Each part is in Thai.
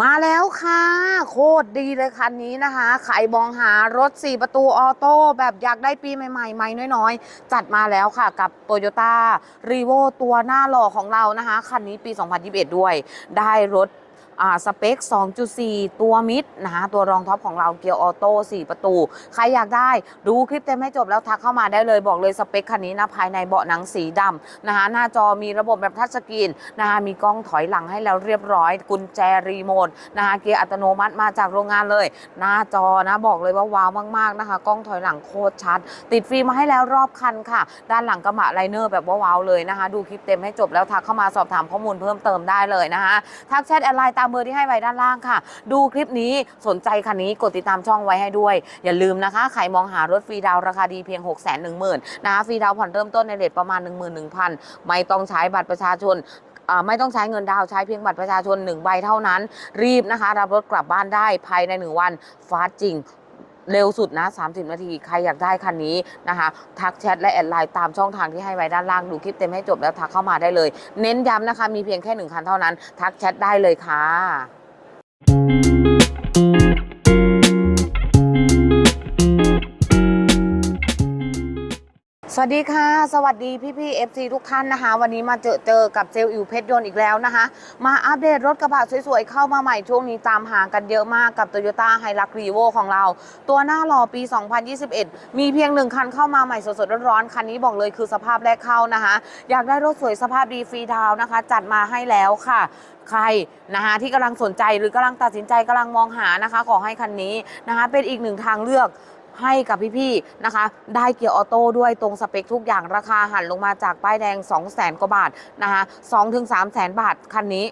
มาแล้วค่ะ โคตรดีเลยคันนี้นะคะใครมองหารถ 4 ประตูออโต้แบบอยากได้ปีใหม่ๆใหม่น้อยๆ จัดมาแล้วค่ะกับ t o y ยต้ารีโวตัวหน้าหล่อของเรานะคะ คันนี้ปี 2021 ด้วย ได้รถ สเปค 2.4 ตัวมิดนะคะตัวรองท็อปของเราเกียร์ออโต้4ประตู ใครอยากได้ดูคลิปเต็มให้จบแล้วทักเข้ามาได้เลยบอกเลยสเปคคันนี้นะภายในเบาะหนังสีดำนะคะหน้าจอมีระบบแบบทัชสกรีนนะคะมีกล้องถอยหลังให้แล้วเรียบร้อย กุญแจรีโมทนะคะเกียร์อัตโนมัติมาจากโรงงานเลย หน้าจอนะบอกเลยว่าว้าวมากๆนะคะ กล้องถอยหลังโคตรชัด ติดฟิล์มมาให้แล้วรอบคันค่ะ ด้านหลังกระบะไลเนอร์แบบว้าวเลยนะคะ ดูคลิปเต็มให้จบแล้วทักเข้ามาสอบถามข้อมูลเพิ่มเติมได้เลยนะคะทักแชทแอดไลน์ตามเบอร์ที่ให้ไว้ด้านล่างค่ะ ดูคลิปนี้สนใจคันนี้กดติดตามช่องไว้ให้ด้วย อย่าลืมนะคะใครมองหารถฟรีดาวราคาดีเพียง 6 1 0 0 0 0นะคะฟรีดาวผ่อนเริ่มต้นในเรทประมาณ 11,000 ไม่ต้องใช้บัตรประชาชนไม่ต้องใช้เงินดาวใช้เพียงบัตรประชาชน 1 ใบเท่านั้น รีบนะคะ รับรถกลับบ้านได้ภายใน 1 วันฟาสต์จริง เร็วสุดนะ 30 นาที ใครอยากได้คันนี้นะคะ ทักแชทและแอดไลน์ตามช่องทางที่ให้ไว้ด้านล่าง ดูคลิปเต็มให้จบแล้วทักเข้ามาได้เลย เน้นย้ำนะคะ มีเพียงแค่หนึ่งคันเท่านั้น ทักแชทได้เลยค่ะ วัสดีค่ะ สวัสดีพี่พี่เอฟซีทุกท่านนะคะ วันนี้มาเจอเจอกับเซลล์อิวเพชรยนต์อีกแล้วนะคะ มาอัปเดตรถกระบะสวยๆ เข้ามาใหม่ช่วงนี้ตามหากันเยอะมากกับ Toyota h i l u x r e v o ของเรา ตัวหน้าหล่อปี 2021 มีเพียงหนึ่งคันเข้ามาใหม่สดๆ ร้อนๆ คันนี้บอกเลยคือสภาพแรกเข้านะคะ อยากได้รถสวยสภาพดีฟรีดาวน์นะคะ จัดมาให้แล้วค่ะใครนะคะที่กำลังสนใจหรือกำลังตัดสินใจกำลังมองหานะคะ ขอให้คันนี้นะคะเป็นอีกหนึ่งทางเลือก ให้กับพี่ๆนะคะ ได้เกียร์ออโต้ด้วยตรงสเปคทุกอย่างราคาหันลงมาจากป้ายแดง 2 0 0แสนกว่าบาทนะคะ2ถึง3แสนบาทคันนี้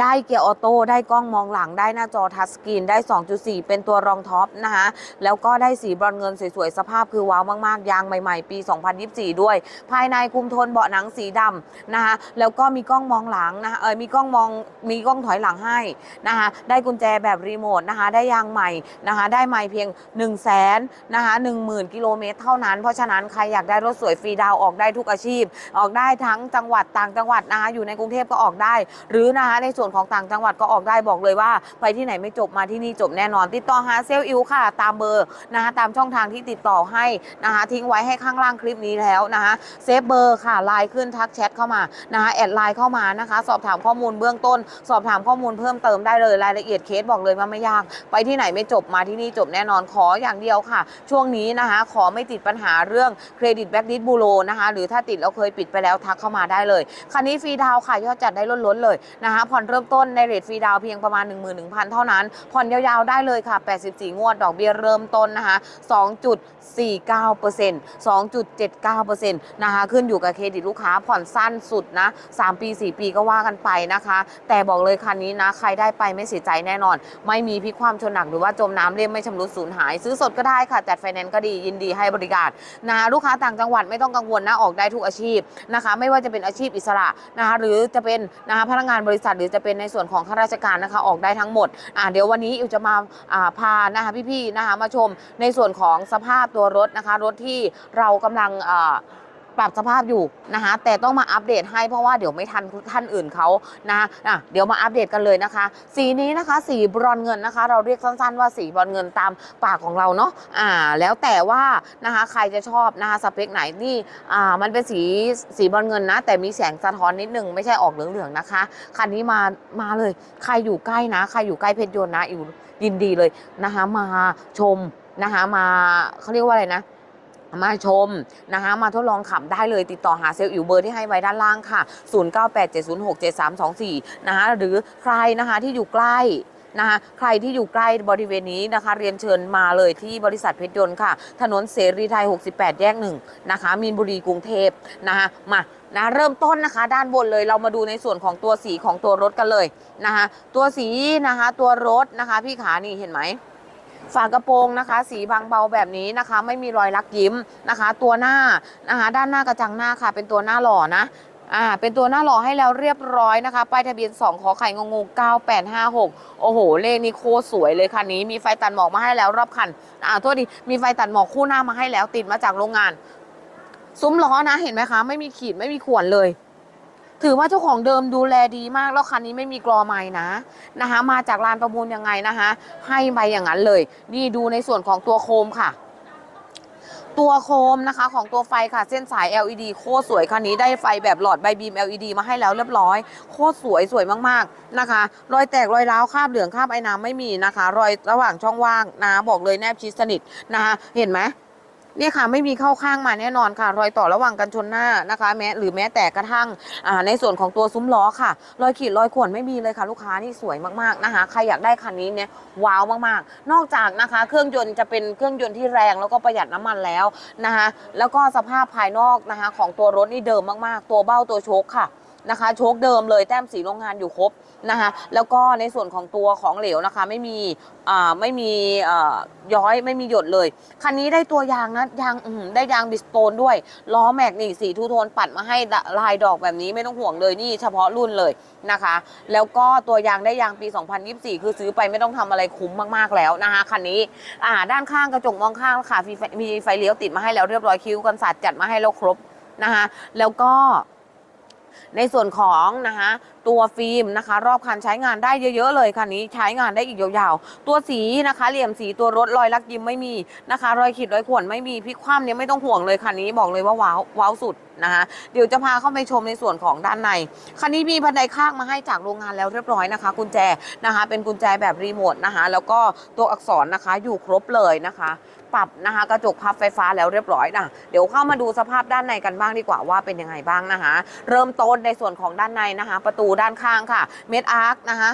ได้เกียร์ออโต้ได้กล้องมองหลังได้หน้าจอทัชสกรีนได้ 2.4 เป็นตัวรองท็อปนะคะแล้วก็ได้สีบรอนเงินสวยๆ สภาพคือว้าวมากๆ ยางใหม่ๆ ปี 2024 ด้วย ภายในคุมโทนเบาะหนังสีดำนะคะแล้วก็มีกล้องมองหลังนะคะเออมีกล้องมองมีกล้องถอยหลังให้นะคะได้กุญแจแบบรีโมทนะคะได้ยางใหม่นะคะได้ไม่เพียง 1 0 0 0 0แสนนะคะ10,000กิโลเมตรเท่านั้น เพราะฉะนั้นใครอยากได้รถสวยฟรีดาวออกได้ทุกอาชีพ ออกได้ทั้งจังหวัดต่างจังหวัดนะคะอยู่ในกรุงเทพก็ออกได้ หรือนะคะในส่วนของต่างจังหวัดก็ออกได้บอกเลยว่า ไปที่ไหนไม่จบมาที่นี่จบแน่นอน ติดต่อหาเซลล์อิวค่ะ ตามเบอร์นะคะตามช่องทางที่ติดต่อให้นะคะทิ้งไว้ให้ข้างล่างคลิปนี้แล้วนะคะเซฟเบอร์ค่ะไลน์ขึ้นทักแชทเข้ามานะคะแอดไลน์เข้ามานะคะ สอบถามข้อมูลเบื้องต้น สอบถามข้อมูลเพิ่มเติมได้เลยรายละเอียดเคสบอกเลยว่าไม่ยาก ไปที่ไหนไม่จบมาที่นี่จบแน่นอนขออย่างเดียวค่ะ ช่วงนี้นะคะขอไม่ติดปัญหาเรื่องเครดิตแบ็กดิสบูโรนะคะหรือถ้าติดแล้วเคยปิดไปแล้วทักเข้ามาได้เลยคันนี้ฟรีดาวค่ะยอดจัดได้ล้นๆเลยนะคะผ่อนเริ่มต้นในเรทฟรีดาวเพียงประมาณ 11,000 เท่านั้น ผ่อนยาวๆได้เลยค่ะ 84 งวด ดอกเบี้ยเริ่มต้นนะคะ 2.49% 2.79%นะคะขึ้นอยู่กับเครดิตลูกค้าผ่อนสั้นสุดนะ 3 ปี 4 ปีก็ว่ากันไปนะคะ แต่บอกเลยคันนี้นะ ใครได้ไปไม่เสียใจแน่นอน ไม่มีพิกความชนหนักหรือว่าจมน้ำเล่มไม่ชำรุดสูญหาย ซื้อสดก็ได้ค่ะ จัดไฟแนนซ์ก็ดียินดีให้บริการนะลูกค้าต่างจังหวัดไม่ต้องกังวลนะออกได้ทุกอาชีพนะคะ ไม่ว่าจะเป็นอาชีพอิสระนะคะหรือจะเป็นนะคะพนักงานบริษัทหรือจะเป็นในส่วนของข้าราชการนะคะออกได้ทั้งหมดอ่าเดี๋ยววันนี้อิวจะมาอ่าพานะคะพี่ๆนะคะมาชมในส่วนของสภาพตัวรถนะคะรถที่เรากำลังอ่า ปรับสภาพอยู่นะคะแต่ต้องมาอัปเดตให้เพราะว่าเดี๋ยวไม่ทันท่านอื่นเขานะะเดี๋ยวมาอัปเดตกันเลยนะคะ สีนี้นะคะ สีบรอนเงินนะคะ เราเรียกสั้นๆว่าสีบรอนเงินตามปากของเราเนาะอ่าแล้วแต่ว่านะคะใครจะชอบนะคะสเปคไหนนี่อ่ามันเป็นสีสีบรอนเงินนะ แต่มีแสงสะท้อนนิดนึงไม่ใช่ออกเหลืองๆนะคะคันนี้มามาเลยใครอยู่ใกล้นะ ใครอยู่ใกล้เพชรยนต์นะอยู่ยินดีเลยนะคะมาชมนะคะมาเขาเรียกว่าอะไรนะ มาชมนะคะมาทดลองขับได้เลยติดต่อหาเซลล์อิวเบอร์ที่ให้ไว้ด้านล่างค่ะ 0987067324 นะคะหรือใครนะคะที่อยู่ใกล้นะคะใครที่อยู่ใกล้บริเวณนี้นะคะ เรียนเชิญมาเลยที่บริษัทเพชรยนต์ค่ะ ถนนเสรีไทย 68 แยกหนึ่งนะคะมีนบุรีกรุงเทพนะคะมานะเริ่มต้นนะคะ ด้านบนเลยเรามาดูในส่วนของตัวสีของตัวรถกันเลยนะคะตัวสีนะคะตัวรถนะคะพี่ขานี่เห็นไหม ฝากระโปรงนะคะ สีบางเบาแบบนี้นะคะ ไม่มีรอยลักยิ้มนะคะ ตัวหน้านะคะด้านหน้ากระจังหน้าค่ะ เป็นตัวหน้าหล่อนะอ่าเป็นตัวหน้าหล่อให้แล้วเรียบร้อยนะคะป้ายทะเบียน 2 ขอไข่งง9856 โอ้โห เลขนี้โคสวยเลยคันนี้มีไฟตัดหมอกมาให้แล้วรอบคันอ่าโทษดีมีไฟตัดหมอกคู่หน้ามาให้แล้วติดมาจากโรงงาน ซุ้มล้อนะเห็นไหมคะ ไม่มีขีดไม่มีข่วนเลย ถือว่าเจ้าของเดิมดูแลดีมากแล้วคันนี้ไม่มีกรอไม้นะนะคะ มาจากลานประมูลยังไงนะคะ ให้ไปอย่างนั้นเลย นี่ดูในส่วนของตัวโคมค่ะ ตัวโคมนะคะของตัวไฟค่ะ เส้นสาย LED โคตรสวยคันนี้ได้ไฟแบบหลอดใบบีม LED มาให้แล้วเรียบร้อย โคตรสวยสวยมากๆนะคะ รอยแตกรอยร้าวคราบเหลืองคราบไอ้น้ำไม่มีนะคะ รอยระหว่างช่องว่างนะบอกเลยแนบชิดสนิทนะคะเห็นไหม เนี่ยค่ะไม่มีเข้าข้างมาแน่นอนค่ะ รอยต่อระหว่างกันชนหน้านะคะ แม้หรือแม้แต่กระทั่งในส่วนของตัวซุ้มล้อค่ะ รอยขีดรอยข่วนไม่มีเลยค่ะ ลูกค้านี่สวยมากๆนะคะ ใครอยากได้คันนี้เนี่ยว้าวมากๆ นอกจากนะคะเครื่องยนต์จะเป็นเครื่องยนต์ที่แรงแล้วก็ประหยัดน้ำมันแล้วนะคะแล้วก็สภาพภายนอกนะคะของตัวรถนี่เดิมมากๆ ตัวเบ้าตัวโชคค่ะ นะคะ โชคเดิมเลยแต้มสีโรงงานอยู่ครบนะคะแล้วก็ในส่วนของตัวของเหลวนะคะ ไม่มีอ่าไม่มีอ่ย้อยไม่มีหยดเลย คันนี้ได้ตัวยางนะยางอืได้ยางบิสโตนด้วยล้อแม็กนี่สีทูโทนปัดมาให้ลายดอกแบบนี้ไม่ต้องห่วงเลยนี่เฉพาะรุ่นเลยนะคะ แล้วก็ตัวยางได้ยางปี 2024 คือซื้อไปไม่ต้องทำอะไรคุ้มมากๆแล้วนะคะคันนี้อ่าด้านข้างกระจกมองข้างค่ะมีไฟเลี้ยวติดมาให้แล้วเรียบร้อยคิ้วกันสัตว์จัดมาให้แล้วครบนะคะแล้วก็ ในส่วนของนะคะตัวฟิล์มนะคะ รอบคันใช้งานได้เยอะๆเลยคันนี้ใช้งานได้อีกยาวๆ ตัวสีนะคะ เหลี่ยมสีตัวรถรอยลักยิ้มไม่มีนะคะ รอยขีดรอยข่วนไม่มีพลิกคว่ำเนี่ยไม่ต้องห่วงเลยคันนี้บอกเลยว่าว้าวว้าวสุด นะคะเดี๋ยวจะพาเข้าไปชมในส่วนของด้านใน คันนี้มีบันไดข้างมาให้จากโรงงานแล้วเรียบร้อยนะคะ กุญแจนะคะ เป็นกุญแจแบบรีโมทนะคะ แล้วก็ตัวอักษรนะคะอยู่ครบเลยนะคะ ปรับนะคะกระจกพับไฟฟ้าแล้วเรียบร้อยนะเดี๋ยวเข้ามาดูสภาพด้านในกันบ้างดีกว่าว่าเป็นยังไงบ้างนะคะ เริ่มต้นในส่วนของด้านในนะคะ ประตูด้านข้างค่ะ เม็ดอาร์คนะคะ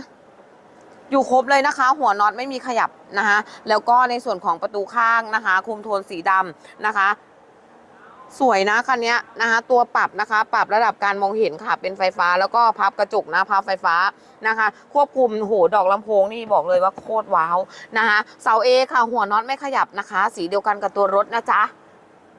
อยู่ครบเลยนะคะ หัวน็อตไม่มีขยับนะคะแล้วก็ในส่วนของประตูข้างนะคะ คุมโทนสีดำนะคะ สวยนะคันนี้นะคะตัวปรับนะคะ ปรับระดับการมองเห็นค่ะ เป็นไฟฟ้าแล้วก็พับกระจกนะพับไฟฟ้านะคะ ควบคุมโหดอกลำโพงนี่บอกเลยว่าโคตรว้าวนะคะเสาเอค่ะหัวน็อตไม่ขยับนะคะ สีเดียวกันกับตัวรถนะจ๊ะ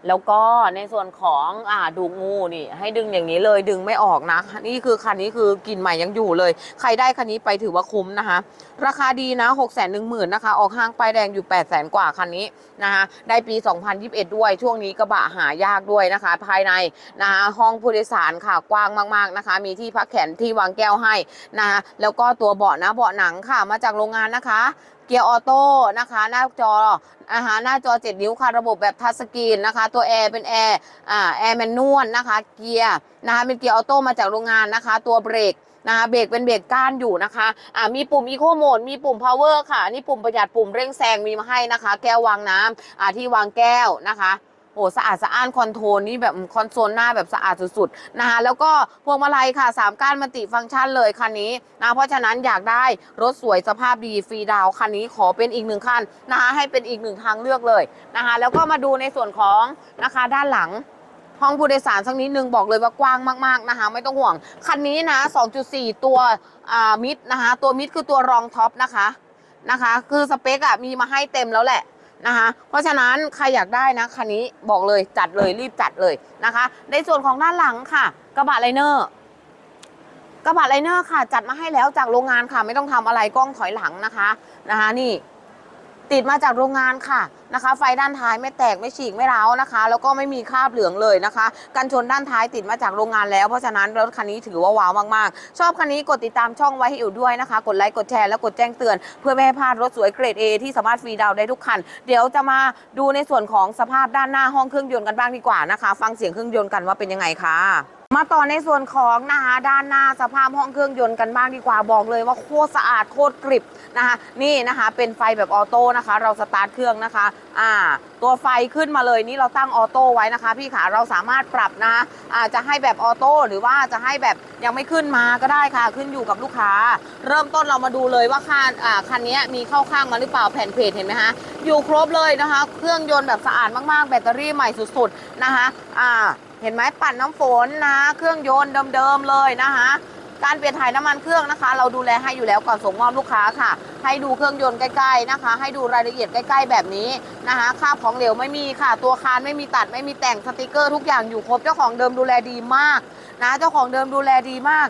แล้วก็ในส่วนของอ่าดูงูนี่ ให้ดึงอย่างนี้เลยดึงไม่ออกนะ นี่คือคันนี้คือกลิ่นใหม่ยังอยู่เลย ใครได้คันนี้ไปถือว่าคุ้มนะคะ ราคาดีนะ6 1 0 0 0 0นะคะ ออกห้างป้ายแดงอยู่8 0 0 0 0กว่าคันนี้นะคะ ได้ปี 2021 ด้วย ช่วงนี้กระบะหายากด้วยนะคะ ภายในนะคะห้องผู้โดยสารค่ะกว้างมากๆนะคะ มีที่พักแขนที่วางแก้วให้นะคะแล้วก็ตัวเบาะนะเบาะหนังค่ะมาจากโรงงานนะคะเกียร์ออโต้นะคะ หน้าจอนะคะหน้าจอ 7 นิ้วค่ะ ระบบแบบทัชสกรีนนะคะ ตัวแอร์เป็นแอร์อ่าแอร์แมนนวลนะคะ เกียร์นะคะเป็นเกียร์ออโต้มาจากโรงงานนะคะ ตัวเบรกนะคะเบรกเป็นเบรกก้านอยู่นะคะอ่ามีปุ่มอีโคโหมดมีปุ่มพาวเวอร์ค่ะนนี่ปุ่มประหยัดปุ่มเร่งแซงมีมาให้นะคะ แก้ววางน้ำอ่าที่วางแก้วนะคะ โอ้สะอาดสะอ้านคอนโทรลนี่แบบคอนโซลหน้าแบบสะอาดสุดๆนะคะแล้วก็พวงมาลัยค่ะ3ก้านมัลติฟังก์ชันเลยคันนี้นะเพราะฉะนั้นอยากได้รถสวยสภาพดีฟรีดาวคันนี้ขอเป็นอีกหนึ่งคันนะคะให้เป็นอีกหนึ่งทางเลือกเลยนะคะแล้วก็มาดูในส่วนของนะคะด้านหลังห้องผู้โดยสารสักนิดนึงบอกเลยว่ากว้างมากๆนะคะ ไม่ต้องห่วง คันนี้นะ 2.4 ตัวอ่ามิดนะคะ ตัวมิดคือตัวรองท็อปนะคะนะคะ คือสเปคอะมีมาให้เต็มแล้วแหละ นะคะ เพราะฉะนั้นใครอยากได้นะคันนี้บอกเลยจัดเลยรีบจัดเลยนะคะ ในส่วนของด้านหลังค่ะ กระบะไลเนอร์กระบะไลเนอร์ค่ะ จัดมาให้แล้วจากโรงงานค่ะ ไม่ต้องทำอะไรกล้องถอยหลังนะคะนะคะ นี่ ติดมาจากโรงงานค่ะนะคะ ไฟด้านท้ายไม่แตกไม่ฉีกไม่ร้าวนะคะ แล้วก็ไม่มีคราบเหลืองเลยนะคะ กันชนด้านท้ายติดมาจากโรงงานแล้ว เพราะฉะนั้นรถคันนี้ถือว่าว้าวมากๆ ชอบคันนี้กดติดตามช่องไว้ให้อยู่ด้วยนะคะ กดไลค์กดแชร์และกดแจ้งเตือน เพื่อไม่ให้พลาดรถสวยเกรด A ที่สามารถฟรีดาวน์ได้ทุกคัน เดี๋ยวจะมาดูในส่วนของสภาพด้านหน้าห้องเครื่องยนต์กันบ้างดีกว่านะคะ ฟังเสียงเครื่องยนต์กันว่าเป็นยังไงค่ะ มาต่อในส่วนของนะคะด้านหน้าสภาพห้องเครื่องยนต์กันบ้างดีกว่าบอกเลยว่าโคตรสะอาดโคตรกริบนะคะนี่นะคะเป็นไฟแบบออโต้นะคะ เราสตาร์ทเครื่องนะคะอ่าตัวไฟขึ้นมาเลยนี่เราตั้งออโต้ไว้นะคะ พี่ขาเราสามารถปรับนะอาจจะให้แบบออโต้หรือว่าจะให้แบบยังไม่ขึ้นมาก็ได้ค่ะ ขึ้นอยู่กับลูกค้า เริ่มต้นเรามาดูเลยว่าคันอ่าคันนี้มีเข้าข้างมาหรือเปล่าแผ่นเพจเห็นไหมคะอยู่ครบเลยนะคะ เครื่องยนต์แบบสะอาดมากๆ แบตเตอรี่ใหม่สุดๆนะคะอ่า เห็นไหมปั่นน้ำฝนนะ เครื่องยนต์เดิมๆเลยนะคะการเปลี่ยนถ่ายน้ำมันเครื่องนะคะ เราดูแลให้อยู่แล้วก่อนส่งมอบลูกค้าค่ะ ให้ดูเครื่องยนต์ใกล้ๆนะคะ ให้ดูรายละเอียดใกล้ ๆ แบบนี้นะคะคราของเหลวไม่มีค่ะ ตัวคานไม่มีตัดไม่มีแต่งสติกเกอร์ทุกอย่างอยู่ครบเจ้าของเดิมดูแลดีมากนะเจ้าของเดิมดูแลดีมาก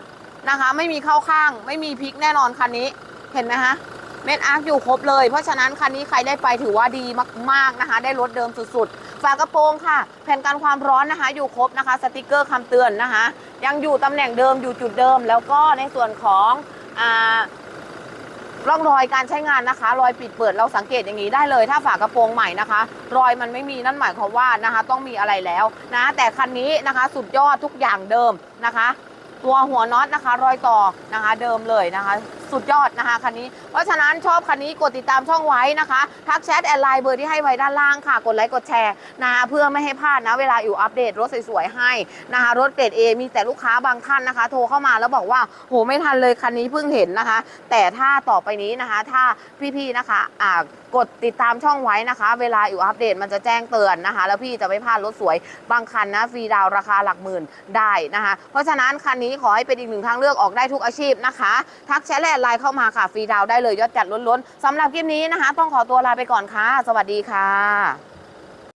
นะคะ ไม่มีเข้าข้าง ไม่มีพลิกแน่นอนคันนี้เห็นไหมคะ เม็ดอาร์คอยู่ครบเลย เพราะฉะนั้นคันนี้ใครได้ไปถือว่าดีมากๆนะคะ ได้รถเดิมสุดๆ ฝากระโปรงค่ะ แผ่นกันความร้อนนะคะ อยู่ครบนะคะ สติกเกอร์คำเตือนนะคะ ยังอยู่ตำแหน่งเดิมอยู่จุดเดิม แล้วก็ในส่วนของอร่องรอยการใช้งานนะคะ รอยปิดเปิดเราสังเกตอย่างนี้ได้เลย ถ้าฝากระโปรงใหม่นะคะ รอยมันไม่มีนั่นหมายความว่านะคะ ต้องมีอะไรแล้วนะ แต่คันนี้นะคะ สุดยอดทุกอย่างเดิมนะคะ ตัวหัวน็อตนะคะ รอยต่อนะคะ เดิมเลยนะคะสุดยอดนะคะคันนี้ เพราะฉะนั้นชอบคันนี้กดติดตามช่องไว้นะคะ ทักแชทแอดไลน์เบอร์ที่ให้ไว้ด้านล่างค่ะ กดไลค์กดแชร์นะคะเพื่อไม่ให้พลาดนะ เวลาอยู่อัปเดตรถสวยๆให้นะคะรถเกรด A มีแต่ลูกค้าบางท่านนะคะ โทรเข้ามาแล้วบอกว่าโหไม่ทันเลยคันนี้เพิ่งเห็นนะคะ แต่ถ้าต่อไปนี้นะคะ ถ้าพี่ๆนะคะอ่ากดติดตามช่องไว้นะคะ เวลาอยู่อัปเดตมันจะแจ้งเตือนนะคะ แล้วพี่จะไม่พลาดรถสวยบางคันนะฟรีดาวราคาหลักหมื่นได้นะคะ เพราะฉะนั้นคันนี้ขอให้เป็นอีกหนึ่งทางเลือกออกได้ทุกอาชีพนะคะ ทักแชทแลดไลน์เข้ามาค่ะ ฟรีดาวได้เลยยอดจัดล้นๆสำหรับคลิปนี้นะคะ ต้องขอตัวลาไปก่อนค่ะ สวัสดีค่ะ